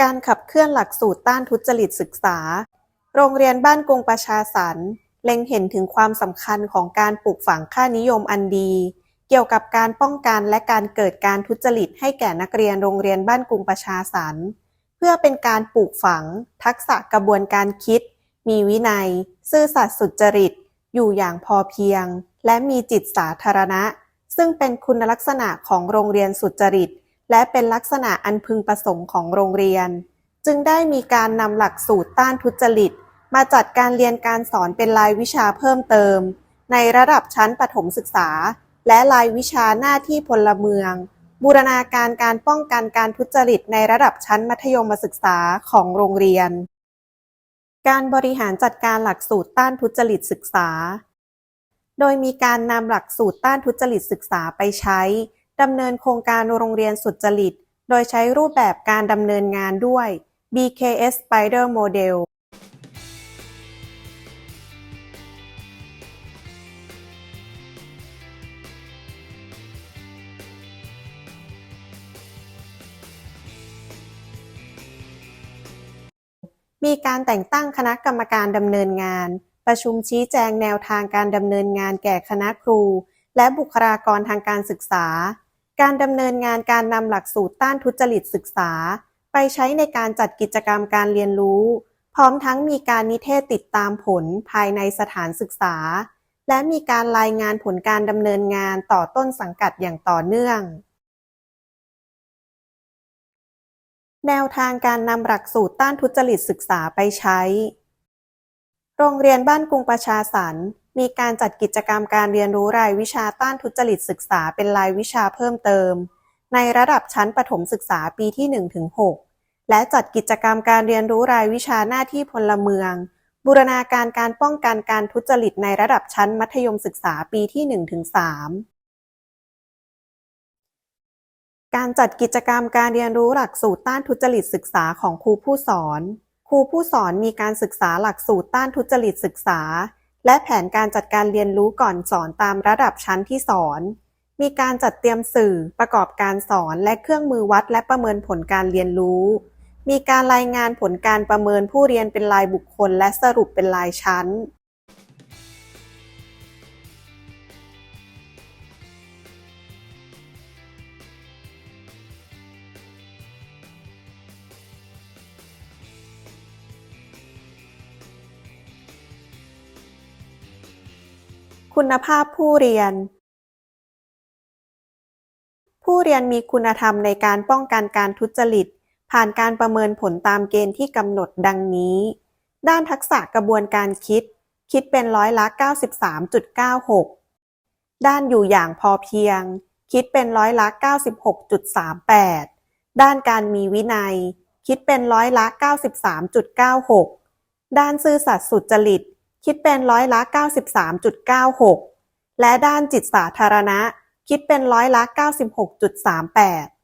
การขับเคลื่อนหลักสูตรต้านทุจริตศึกษา โรงเรียนบ้านกรุงประชาสรรเล็งเห็นถึงความสำคัญของการปลูกฝังค่านิยมอันดี เกี่ยวกับการป้องกันและการเกิดการทุจริตให้แก่นักเรียนโรงเรียนบ้านกรุงประชาสรรเพื่อเป็นการปลูกฝัง ทักษะกระบวนการคิด มีวินัย ซื่อสัตย์สุจริต อยู่อย่างพอเพียง และมีจิตสาธารณะ ซึ่งเป็นคุณลักษณะของโรงเรียนสุจริต และเป็นลักษณะอันพึงประสงค์ของโรงเรียน จึงได้มีการนำหลักสูตรต้านทุจริต มาจัดการเรียนการสอนเป็นรายวิชาเพิ่มเติม ในระดับชั้นประถมศึกษา และรายวิชาหน้าที่พลเมือง บูรณาการการป้องกันการทุจริตในระดับชั้นมัธยมศึกษาของโรงเรียน การบริหารจัดการหลักสูตรต้านทุจริตศึกษา โดยมีการนำหลักสูตรต้านทุจริตศึกษาไปใช้ ดำเนินโครงการโรงเรียนสุจริต โดยใช้รูปแบบการดำเนินงานด้วย BKS Spider Model มีการแต่งตั้งคณะกรรมการดำเนินงาน ประชุมชี้แจงแนวทางการดำเนินงานแก่คณะครู และบุคลากรทางการศึกษา การดำเนินงานการนำหลักสูตรต้านทุจริตศึกษา ไปใช้ในการจัดกิจกรรมการเรียนรู้ พร้อมทั้งมีการนิเทศติดตามผลภายในสถานศึกษา และมีการรายงานผลการดำเนินงานต่อต้นสังกัดอย่างต่อเนื่อง แนวทางการนำหลักสูตรต้านทุจริตศึกษาไปใช้ โรงเรียนบ้านกรุงประชาสรรค์ มีการจัดกิจกรรมการเรียนรู้รายวิชาต้านทุจริตศึกษาเป็นรายวิชาเพิ่มเติม ในระดับชั้นประถมศึกษาปีที่1-6และจัดกิจกรรมการเรียนรู้รายวิชาหน้าที่พลเมือง บูรณาการการป้องกันการทุจริตในระดับชั้นมัธยมศึกษาปีที่1-3การจัดกิจกรรมการเรียนรู้หลักสูตรต้านทุจริตศึกษาของครูผู้สอน ครูผู้สอนมีการศึกษาหลักสูตรต้านทุจริตศึกษา และแผนการจัดการเรียนรู้ก่อนสอนตามระดับชั้นที่สอน มีการจัดเตรียมสื่อประกอบการสอนและเครื่องมือวัดและประเมินผลการเรียนรู้ มีการรายงานผลการประเมินผู้เรียนเป็นรายบุคคลและสรุปเป็นรายชั้น คุณภาพผู้เรียน ผู้เรียนมีคุณธรรมในการป้องกันการทุจริต ผ่านการประเมินผลตามเกณฑ์ที่กำหนดดังนี้ ด้านทักษะกระบวนการคิด คิดเป็นร้อยละ 93.96 ด้านอยู่อย่างพอเพียง คิดเป็นร้อยละ 96.38 ด้านการมีวินัย คิดเป็นร้อยละ 93.96 ด้านซื่อสัตย์สุจริต คิดเป็นร้อยละ 93.96 และด้านจิตสาธารณะ คิดเป็นร้อยละ 96.38